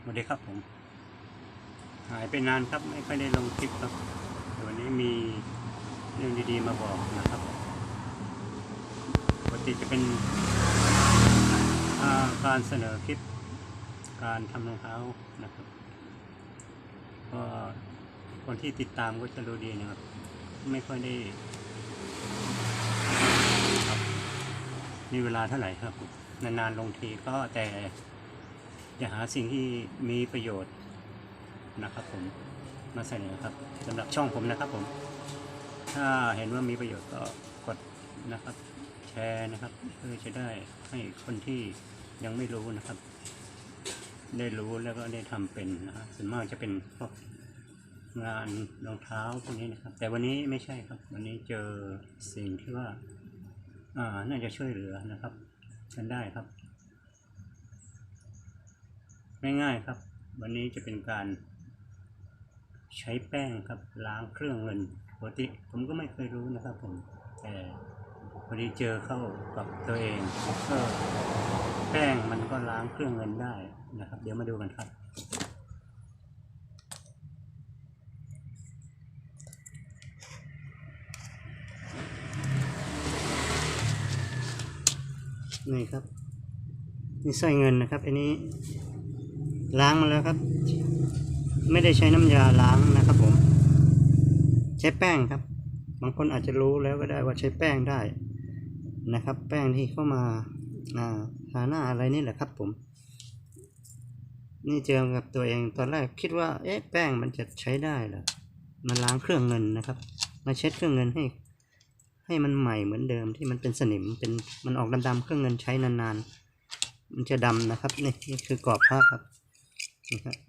สวัสดีครับผม หายไปนานครับไม่ค่อยได้ลงคลิปครับวันนี้มีเรื่องดีๆมาบอกนะครับปกติจะเป็นาการเสนอคลิป การทำรองเท้านะครับก็คนที่ติดตามก็จะรู้ดีนะครับ ไม่ค่อยได้ครับมีเวลาเท่าไหร่ครับ นานๆลงทีก็แต่ จะหาสิ่งที่มีประโยชน์นะครับผมมาเสนอครับสำหรับช่องผมนะครับผม ถ้าเห็นว่ามีประโยชน์ก็กดนะครับ แชร์นะครับ เพื่อจะได้ให้คนที่ยังไม่รู้นะครับ ได้รู้แล้วก็ได้ทำเป็นนะครับส่วนมากจะเป็นพวกงานรองเท้าพวกนี้นะครับ แต่วันนี้ไม่ใช่ครับ วันนี้เจอสิ่งที่ว่า อ่าน่าจะช่วยเหลือนะครับ กันได้ครับ ง่ายๆครับ วันนี้จะเป็นการ ใช้แป้งครับล้างเครื่องเงินปกติผมก็ไม่เคยรู้นะครับผมแต่พอดีเจอเข้ากับตัวเองก็แป้งมันก็ล้างเครื่องเงินได้นะครับ เดี๋ยวมาดูกันครับนี่ครับนี่สร้เงินนะครับอันนี้ ล้างมาแล้วครับ ไม่ได้ใช้น้ำยาล้างนะครับผม ใช้แป้งครับ บางคนอาจจะรู้แล้วก็ได้ว่าใช้แป้งได้นะครับ แป้งที่เข้ามาอาทาหน้าอะไรนี่แหละครับผม นี่เจอกับตัวเองตอนแรกคิดว่า เอ๊ะแป้งมันจะใช้ได้เหรอมันล้างเครื่องเงินนะครับ มาเช็ดเครื่องเงินให้ ให้มันใหม่เหมือนเดิมที่มันเป็นสนิมเป็นมันออกดำๆเครื่องเงินใช้นานๆมันจะดำนะครับนี่นี่คือกรอบผ้าครับ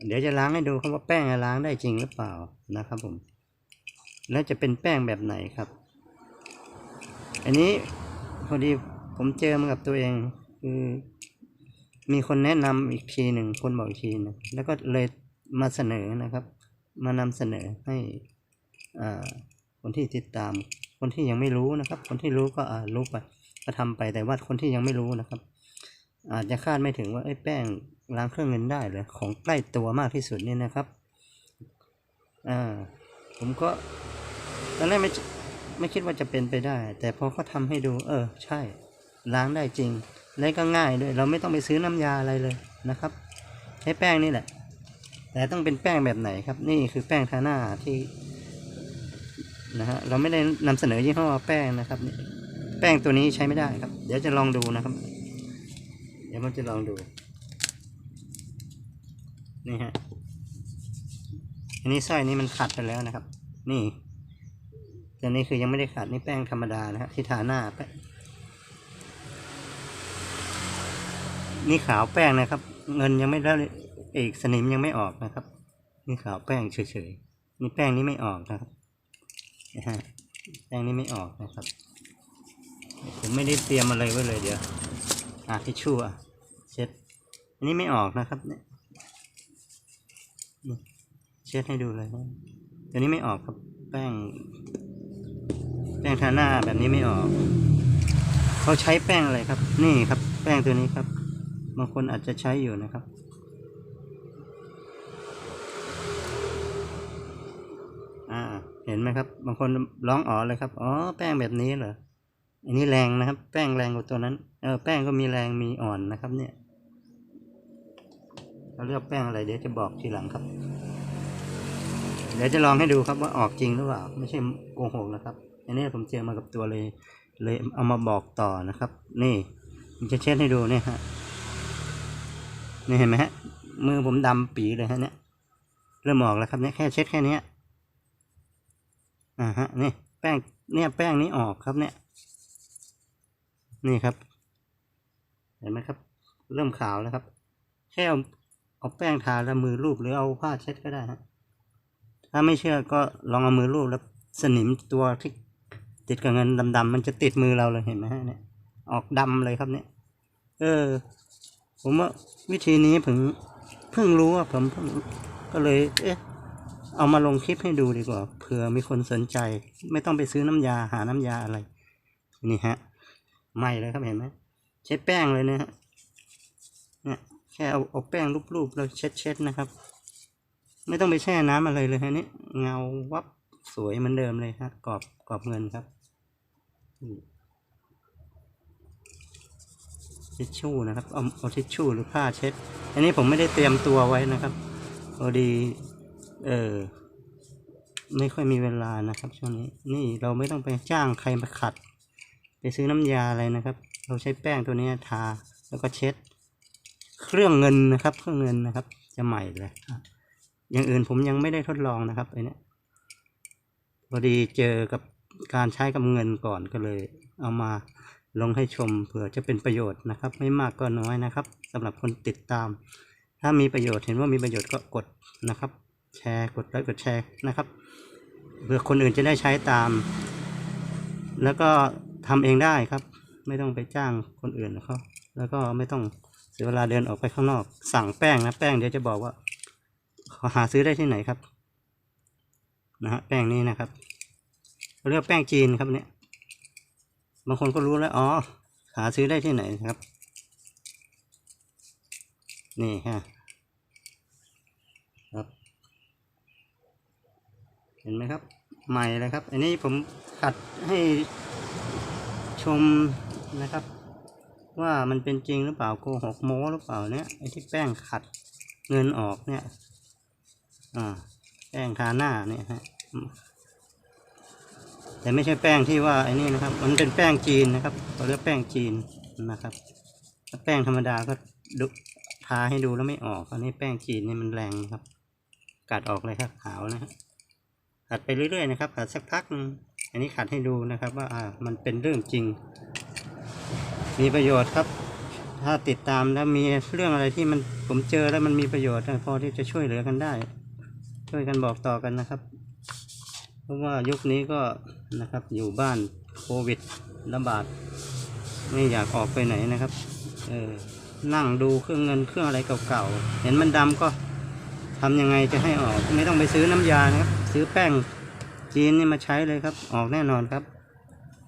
เดี๋ยวจะล้างให้ดูครับว่าแป้งล้างได้จริงหรือเปล่านะครับผม แล้วจะเป็นแป้งแบบไหนครับ อันนี้พอดีผมเจอมากับตัวเองคือมีคนแนะนำอีกทีหนึ่งคนบอกอีกทีหนึงแล้วก็เลยมาเสนอนะครับ มานำเสนอให้อ่าคนที่ติดตาม คนที่ยังไม่รู้นะครับ คนที่รู้ก็อ่ารู้ไปก็ทำไปแต่ว่าคนที่ยังไม่รู้นะครับ อาจจะคาดไม่ถึงว่าไอ้แป้ง ล้างเครื่องเงินได้เลยของใกล้ตัวมากที่สุดนี่นะครับอ่าผมก็ตอนแรกไม่ไม่คิดว่าจะเป็นไปได้ แต่พอเขาทำให้ดู เออ ใช่ ล้างได้จริง และก็ง่ายด้วย เราไม่ต้องไปซื้อน้ำยาอะไรเลยนะครับ ใช้แป้งนี่แหละ แต่ต้องเป็นแป้งแบบไหนครับ นี่คือแป้งทาหน้าที่นะฮะเราไม่ได้นำเสนอยี่ห้อแป้งนะครับแป้งตัวนี้ใช้ไม่ได้ครับ เดี๋ยวจะลองดูนะครับ เดี๋ยวมันจะลองดู นี่ฮะอันนี้สร้อยนี้มันขัดไปแล้วนะครับ นี่แต่นี่คือยังไม่ได้ขัดนี่แป้งธรรมดานะฮะที่ทาหน้าแป้งนี่ขาวแป้งนะครับ เงินยังไม่ได้เอกสนิมยังไม่ออกนะครับ นี่ขาวแป้งเฉยๆนี่แป้งนี้ไม่ออกนะครับนะฮะแป้งนี้ไม่ออกนะครับ ผมไม่ได้เตรียมอะไรไว้เลยเดี๋ยวอาทิชชู่อะเช็ดอันนี้ไม่ออกนะครับเนี่ย เช็ดให้ดูเลยนะตัวนี้ไม่ออกครับแป้ง แป้งทาหน้าแบบนี้ไม่ออก เขาใช้แป้งอะไรครับ นี่ครับ แป้งตัวนี้ครับ บางคนอาจจะใช้อยู่นะครับ อ่า เห็นไหมครับ บางคนร้องอ๋อเลยครับ อ๋อ แป้งแบบนี้เหรอ อันนี้แรงนะครับ แป้งแรงกว่าตัวนั้น เออ แป้งก็มีแรงมีอ่อนนะครับ เนี่ยเราเรียกแป้งอะไรเดี๋ยวจะบอกทีหลังครับ เดี๋ยวจะลองให้ดูครับว่าออกจริงหรือเปล่า ไม่ใช่โกหกนะครับ อันนี้ผมเจอมากับตัวเลย เลยเอามาบอกต่อนะครับ นี่ผมจะเช็ดให้ดูเนี่ยฮะนี่เห็นไหมฮะ มือผมดำปีเลยฮะเนี่ย เริ่มออกแล้วครับเนี่ยแค่เช็ดแค่นี้อ่าฮะนี่แป้งเนี่ยแป้งนี้ออกครับเนี่ย นี่ครับ เห็นไหมครับ เริ่มขาวแล้วครับ แค่เอาเอาแป้งทาแล้วมือรูปหรือเอาผ้าเช็ดก็ได้ฮะ ถ้าไม่เชื่อก็ลองเอามือรูปแล้วสนิมตัวที่ติดกับเงินดำๆมันจะติดมือเราเลยเห็นไหมฮะเนี่ยออกดำเลยครับเนี่ย เออ ผมว่าวิธีนี้ผมเพิ่งรู้ว่าผมเพิ่งก็เลย เอ๊ะเอามาลงคลิปให้ดูดีกว่าเผื่อมีคนสนใจ ไม่ต้องไปซื้อน้ำยาหาน้ำยาอะไร นี่ฮะไหม่เลยครับเห็นไหมใช้แป้งเลยนะฮะเนี่ยแค่ค่เอาเอาแป้งรูปๆแล้วเช็ดๆนะครับ ไม่ต้องไปแช่น้ำอะไรเลยฮะนี่เงาวับสวยเหมือนเดิมเลยฮะกรอบกรอบเงินครับทิชชู่นะครับเอาเอาทิชชู่หรือผ้าเช็ด อันนี้ผมไม่ได้เตรียมตัวไว้นะครับพอดีเออไม่ค่อยมีเวลานะครับช่วงนี้นี่เราไม่ต้องไปจ้างใครมาขัด ไปซื้อน้ำยาอะไรนะครับ เราใช้แป้งตัวนี้ทาแล้วก็เช็ด เครื่องเงินนะครับ เครื่องเงินนะครับ จะใหม่เลยครับ อย่างอื่นผมยังไม่ได้ทดลองนะครับไอ้เนี้ยพอดีเจอกับการใช้กับเงินก่อนก็เลย เอามาลงให้ชมเผื่อจะเป็นประโยชน์นะครับ ไม่มากก็น้อยนะครับสำหรับคนติดตาม ถ้ามีประโยชน์เห็นว่ามีประโยชน์ก็กดนะครับ แชร์กดไลค์กดแชร์นะครับเผื่อคนอื่นจะได้ใช้ตาม แล้วก็ทำเองได้ครับ ไม่ต้องไปจ้างคนอื่นเขาแล้วก็ไม่ต้องเสียเวลาเดินออกไปข้างนอก สั่งแป้งนะแป้งเดี๋ยวจะบอกว่า หาซื้อได้ที่ไหนครับนะฮะแป้งนี้นะครับเรียกแป้งจีนครับเนี่ยบางคนก็รู้แล้วอ๋อหาซื้อได้ที่ไหนครับ นี่ฮะครับ เห็นไหมครับ ใหม่เลยครับ อันนี้ผมขัดให้ชมนะครับ ว่ามันเป็นจริงหรือเปล่าโกหกโม้หรือเปล่าเนี่ยไอ้ที่แป้งขัดเงินออกเนี่ย อ่าแป้งทาหน้าเนี่ยฮะแต่ไม่ใช่แป้งที่ว่าไอ้นี่นะครับ มันเป็นแป้งจีนนะครับเขาเรียกแป้งจีนนะครับถ้าแป้งธรรมดาก็ดูทาให้ดูแล้วไม่ออกอันนี้แป้งจีนนี่มันแรงนะครับ กัดออกเลยครับขาวนะฮะขัดไปเรื่อยๆนะครับขัดสักพักนึงอันนี้ขัดให้ดูนะครับว่าอ่ามันเป็นเรื่องจริง มีประโยชน์ครับ ถ้าติดตามแล้วมีเรื่องอะไรที่มันผมเจอแล้วมันมีประโยชน์พอที่จะช่วยเหลือกันได้ ช่วยกันบอกต่อกันนะครับเพราะว่ายุคนี้ก็นะครับอยู่บ้านโควิดระบาด ไม่อยากออกไปไหนนะครับเออนั่งดูเครื่องเงินเครื่องอะไรเก่าๆ เห็นมันดำก็ทำยังไงจะให้ออก ไม่ต้องไปซื้อน้ำยานะครับ ซื้อแป้งจีนนี่มาใช้เลยครับ ออกแน่นอนครับ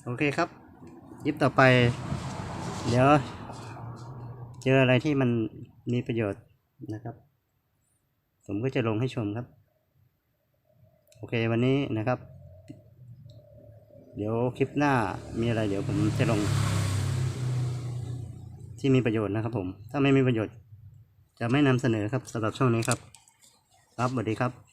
โอเคครับ ยิบต่อไป เดี๋ยว เจออะไรที่มันมีประโยชน์นะครับ ผมก็จะลงให้ชมครับ โอเควันนี้นะครับ เดี๋ยวคลิปหน้ามีอะไรเดี๋ยวผมจะลง ที่มีประโยชน์นะครับผม ถ้าไม่มีประโยชน์ จะไม่นำเสนอครับสำหรับช่องนี้ครับ ครับสวัสดีครับ